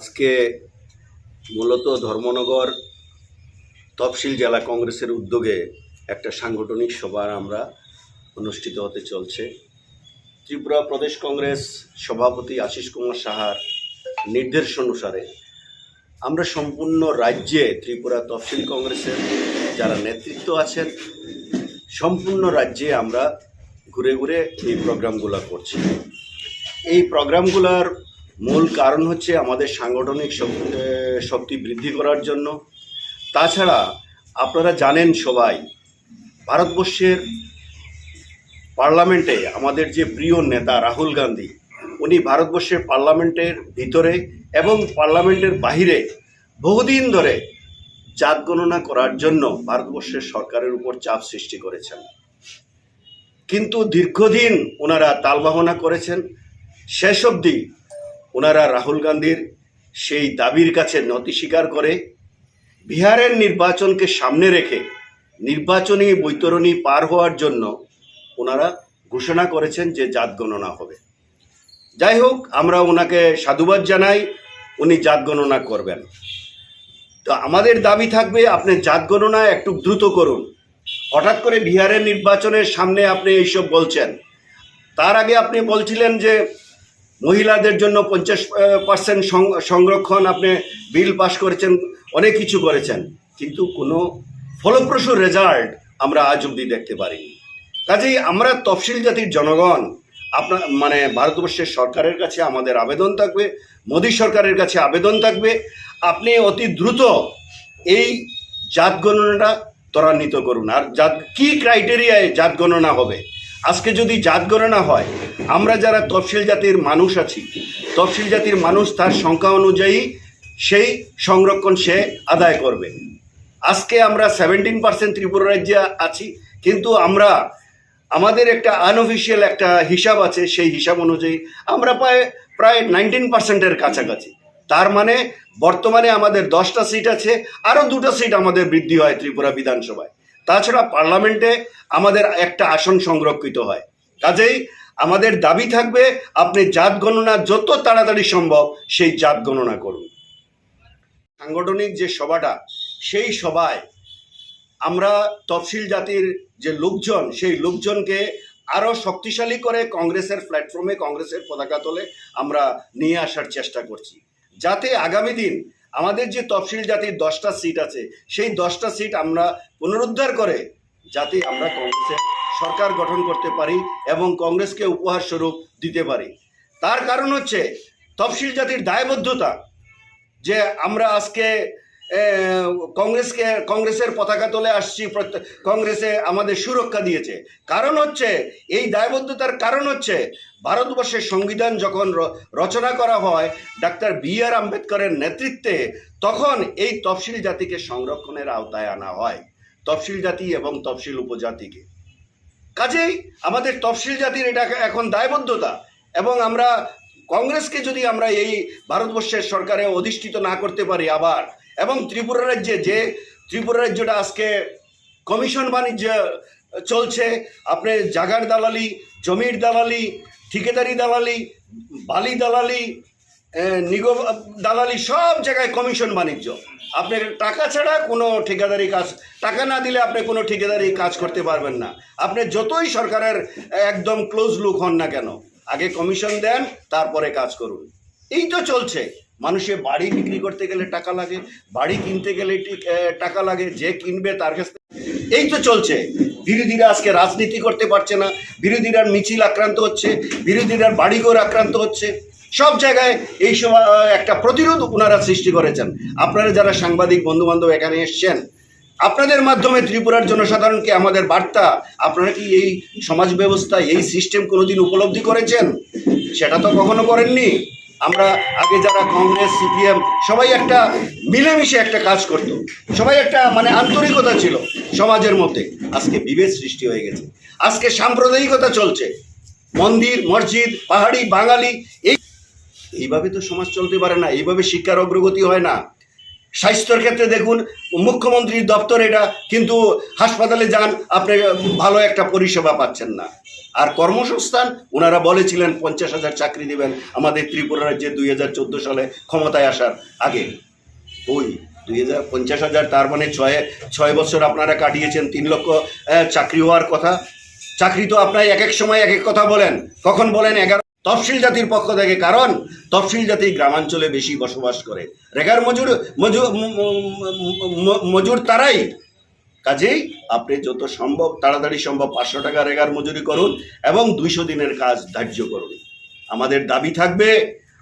আজকে মূলত ধর্মনগর তফসিল জেলা কংগ্রেসের উদ্যোগে একটা সাংগঠনিক সভা আমরা অনুষ্ঠিত হতে চলছে। ত্রিপুরা প্রদেশ কংগ্রেস সভাপতি আশিস কুমার সাহার নির্দেশ অনুসারে আমরা সম্পূর্ণ রাজ্যে ত্রিপুরা তফসিল কংগ্রেসের যারা নেতৃত্ব আছেন, সম্পূর্ণ রাজ্যে আমরা ঘুরে ঘুরে এই প্রোগ্রামগুলো করছি। এই প্রোগ্রামগুলোর মূল কারণ হচ্ছে আমাদের সাংগঠনিক শক্তি বৃদ্ধি করার জন্য। তাছাড়া আপনারা জানেন সবাই, ভারতবর্ষের পার্লামেন্টে আমাদের যে প্রিয় নেতা রাহুল গান্ধী, উনি ভারতবর্ষের পার্লামেন্টের ভিতরে এবং পার্লামেন্টের বাহিরে বহুদিন ধরে জাত গণনা করার জন্য ভারতবর্ষের সরকারের উপর চাপ সৃষ্টি করেছেন। কিন্তু দীর্ঘদিন ওনারা তালবাহনা করেছেন। শেষ অবধি ওনারা রাহুল গান্ধীর সেই দাবির কাছে নতি স্বীকার করে বিহারের নির্বাচনকে সামনে রেখে নির্বাচনী বৈতরণী পার হওয়ার জন্য ওনারা ঘোষণা করেছেন যে জাত গণনা হবে। যাই হোক, আমরা ওনাকে সাধুবাদ জানাই, উনি জাত গণনা করবেন। তো আমাদের দাবি থাকবে, আপনি জাত গণনা একটু দ্রুত করুন। হঠাৎ করে বিহারের নির্বাচনের সামনে আপনি এইসব বলছেন। তার আগে আপনি বলছিলেন যে মহিলাদের জন্য পঞ্চাশ পার্সেন্ট সংরক্ষণ আপনি বিল পাস করেছেন, অনেক কিছু করেছেন। কিন্তু কোনো ফলপ্রসূ রেজাল্ট আমরা আজ অবধি দেখতে পারিনি। কাজেই আমরা তফসিল জাতির জনগণ, আপনার মানে ভারতবর্ষের সরকারের কাছে আমাদের আবেদন থাকবে, মোদী সরকারের কাছে আবেদন থাকবে। আপনি অতি দ্রুত এই জাত গণনাটা ত্বরান্বিত করুন। আর জাত, কী ক্রাইটেরিয়ায় জাত গণনা হবে? আজকে যদি জাত গণনা হয়, আমরা যারা তফসিল জাতির মানুষ আছি, তফসিল জাতির মানুষ তার সংখ্যা অনুযায়ী সেই সংরক্ষণ সে আদায় করবে। আজকে আমরা সেভেন্টিন পার্সেন্ট ত্রিপুরা রাজ্যে আছি, কিন্তু আমরা, আমাদের একটা আনঅফিসিয়াল একটা হিসাব আছে, সেই হিসাব অনুযায়ী আমরা প্রায় প্রায় নাইনটিন পার্সেন্টের কাছাকাছি। তার মানে বর্তমানে আমাদের দশটা সিট আছে, আরও দুটো সিট আমাদের বৃদ্ধি হয় ত্রিপুরা বিধানসভায়। তাছাড়া পার্লামেন্টে আমাদের একটা আসন সংরক্ষিত হয়। কাজেই আমাদের দাবি থাকবে, আপনি জাত গণনা যত তাড়াতাড়ি সম্ভব সেই জাত গণনা করুন। সাংগঠনিক যে সভাটা, সেই সভায় আমরা তফসিল জাতির যে লোকজন, সেই লোকজনকে আরও শক্তিশালী করে কংগ্রেসের প্ল্যাটফর্মে কংগ্রেসের পতাকা তোলে আমরা নিয়ে আসার চেষ্টা করছি। যাতে আগামী দিন আমাদের যে তফসিল জাতির দশটা সিট আছে, সেই দশটা সিট আমরা পুনরুদ্ধার করে যাতে আমরা কংগ্রেসের সরকার গঠন করতে পারি এবং কংগ্রেসকে উপহার স্বরূপ দিতে পারি। তার কারণ হচ্ছে, তফসিল জাতির দায়বদ্ধতা, যে আমরা আজকে কংগ্রেসকে, কংগ্রেসের পতাকা তোলে আসছি কংগ্রেসে আমাদের সুরক্ষা দিয়েছে। কারণ হচ্ছে, এই দায়বদ্ধতার কারণ হচ্ছে, ভারতবর্ষের সংবিধান যখন রচনা করা হয়, ডাক্তার বি আর আম্বেদকরের নেতৃত্বে, তখন এই তফসিল জাতিকে সংরক্ষণের আওতায় আনা হয়। তফসিল জাতি এবং তফসিল উপজাতিকে। কাজেই আমাদের তফসিল জাতির এটা এখন দায়বদ্ধতা, এবং আমরা কংগ্রেসকে যদি আমরা এই ভারতবর্ষের সরকারে অধিষ্ঠিত না করতে পারি আবার এবং ত্রিপুরা রাজ্যে যে ত্রিপুরা রাজ্যটা আজকে কমিশন বাণিজ্য চলছে, আপনি জাগার দালালি, জমির দালালি, ঠিকাদারি দালালি, বালি দালালি নিগম দালালি সব জায়গায় কমিশন বাণিজ্য। আপনার টাকা ছাড়া কোনো ঠিকাদারি কাজ, টাকা না দিলে আপনি কোনো ঠিকাদারি কাজ করতে পারবেন না। আপনি যতই সরকারের একদম ক্লোজ লুক হন না কেন, আগে কমিশন দেন, তারপরে কাজ করুন। এই তো চলছে। মানুষের বাড়ি বিক্রি করতে গেলে টাকা লাগে, বাড়ি কিনতে গেলে টাকা লাগে, যে কিনবে তার কাছ এই তো চলছে। বিরোধীরা আজকে রাজনীতি করতে পারছে না, বিরোধীরা মিছিল আক্রান্ত হচ্ছে, বিরোধীরা বাড়িঘর আক্রান্ত হচ্ছে। সব জায়গায় এই সময় একটা প্রতিরোধ ওনারা সৃষ্টি করেছেন। আপনারা যারা সাংবাদিক বন্ধু বান্ধব এখানে এসছেন, আপনাদের মাধ্যমে ত্রিপুরার জনসাধারণকে আমাদের বার্তা, আপনারা কি এই সমাজ ব্যবস্থা, এই সিস্টেম কোনোদিন উপলব্ধি করেছেন? সেটা তো কখনো করেননি। আমরা আগে যারা কংগ্রেস, সিপিএম, সবাই একটা মিলেমিশে একটা কাজ করত। সবাই একটা মানে আন্তরিকতা ছিল সমাজের মধ্যে। আজকে বিভেদ সৃষ্টি হয়ে গেছে। আজকে সাম্প্রদায়িকতা চলছে। মন্দির, মসজিদ, পাহাড়ি, বাঙালি, এই এইভাবে তো সমাজ চলতে পারে না। এইভাবে শিক্ষার অগ্রগতি হয় না। স্বাস্থ্যের ক্ষেত্রে দেখুন, মুখ্যমন্ত্রীর দপ্তর এটা কিন্তু হাসপাতালে যান, আপনি ভালো একটা পরিষেবা পাচ্ছেন না। আর কর্মসংস্থান, ওনারা বলেছিলেন পঞ্চাশ হাজার চাকরি দেবেন আমাদের ত্রিপুরা রাজ্যে দুই হাজার চোদ্দ সালে ক্ষমতায় আসার আগে। ওই দুই হাজার পঞ্চাশ হাজার, তার মানে ছয় ছয় বছর আপনারা কাটিয়েছেন, তিন লক্ষ চাকরি হওয়ার কথা। চাকরি তো আপনার এক এক সময় এক এক কথা বলেন। কখন বলেন? এগারো তফসিল জাতির পক্ষ থেকে কারণ, তফসিল জাতি গ্রামাঞ্চলে বেশি বসবাস করে। রেগার মজুর মজুর তারাই। কাজেই আপনি যত সম্ভব তাড়াতাড়ি সম্ভব পাঁচশো টাকা রেগার মজুরি করুন এবং দুইশো দিনের কাজ ধার্য করুন। আমাদের দাবি থাকবে,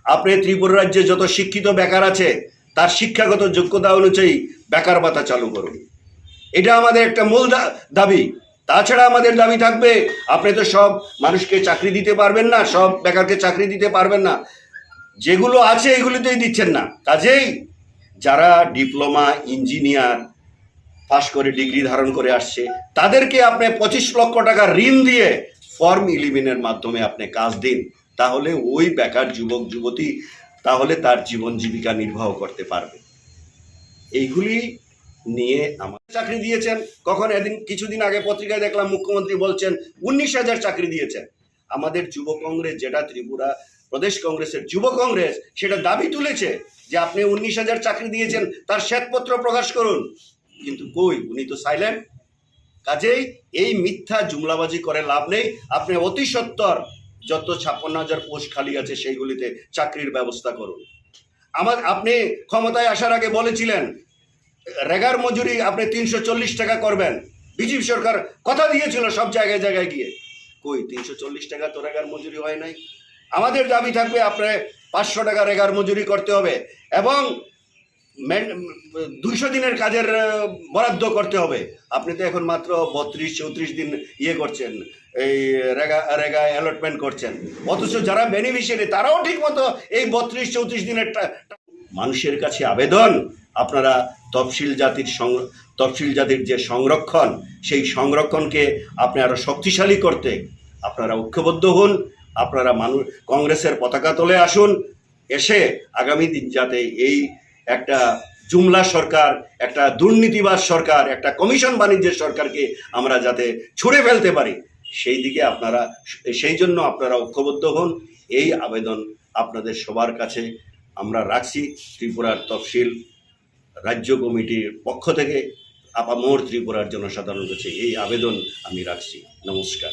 আপনি ত্রিপুরা রাজ্যে যত শিক্ষিত বেকার আছে, তার শিক্ষাগত যোগ্যতা অনুযায়ী বেকার ভাতা চালু করুন। এটা আমাদের একটা মূল দাবি। তাছাড়া আমাদের দাবি থাকবে, আপনি তো সব মানুষকে চাকরি দিতে পারবেন না, সব বেকারকে চাকরি দিতে পারবেন না। যেগুলো আছে এগুলিতেই দিচ্ছেন না। কাজেই যারা ডিপ্লোমা, ইঞ্জিনিয়ার, পাশ করে ডিগ্রি ধারণ করে আসছে, তাদেরকে আপনি পঁচিশ লক্ষ টাকা ঋণ দিয়ে ফর্ম ইলেভেনের মাধ্যমে আপনি কাজ দিন। তাহলে ওই বেকার যুবক, যুবতী তাহলে তার জীবন জীবিকা নির্বাহ করতে পারবে। এইগুলি নিয়ে আমার চাকরি দিয়েছেন। কখন এদিন কিছুদিন আগে পত্রিকায় দেখলাম মুখ্যমন্ত্রী বলছেন, উনিশ হাজার চাকরি দিয়েছেন। আমাদের যুব কংগ্রেস যেটা ত্রিপুরা, প্রদেশ কংগ্রেসের যুব কংগ্রেস, সেটা দাবি তুলেছে যে আপনি উনিশ হাজার চাকরি দিয়েছেন, তার শ্বেতপত্র প্রকাশ করুন। কিন্তু কই, উনি তো সাইলেন্ট কাজেই এই মিথ্যা জুমলাবাজি করে লাভ নেই। আপনি অতি সত্তর, যত ছাপ্পান্ন হাজার পোস্ট খালি আছে সেইগুলিতে চাকরির ব্যবস্থা করুন। আমার, আপনি ক্ষমতায় আসার আগে বলেছিলেন রেগার মজুরি আপনি তিনশো চল্লিশ টাকা করবেন। বিজেপি সরকার কথা দিয়েছিল সব জায়গায় জায়গায় গিয়ে। কই, তিনশো চল্লিশ টাকা তো রেগার মজুরি হয় নাই? আমাদের দাবি থাকবে আপনি পাঁচশো টাকা রেগার মজুরি করতে হবে এবং দুইশো দিনের কাজের বরাদ্দ করতে হবে। আপনি তো এখন মাত্র বত্রিশ, চৌত্রিশ দিন ইয়ে করছেন, এই রেগা রেগা অ্যালটমেন্ট করছেন। অথচ যারা বেনিফিশিয়ারি তারাও ঠিক মতো এই বত্রিশ, চৌত্রিশ দিনের মানুষের কাছে আবেদন। আপনারা তফসিল জাতির তফসিল জাতির যে সংরক্ষণ, সেই সংরক্ষণকে আপনি আরও শক্তিশালী করতে আপনারা ঐক্যবদ্ধ হন, আপনারা মানুষ, কংগ্রেসের পতাকা তলে আসুন, এসে আগামী দিন যাতে এই একটা জুমলা সরকার, একটা দুর্নীতিবাজ সরকার, একটা কমিশন বাণিজ্যের সরকারকে আমরা যাতে ছুঁড়ে ফেলতে পারি, সেই দিকে আপনারা, সেই জন্য আপনারা ঐক্যবদ্ধ হন। এই আবেদন আপনাদের সবার কাছে আমরা রাখছি, ত্রিপুরার তফসিল রাজ্য কমিটির পক্ষ থেকে আপামোর ত্রিপুরার জনসাধারণ কাছে এই আবেদন আমি রাখছি। নমস্কার।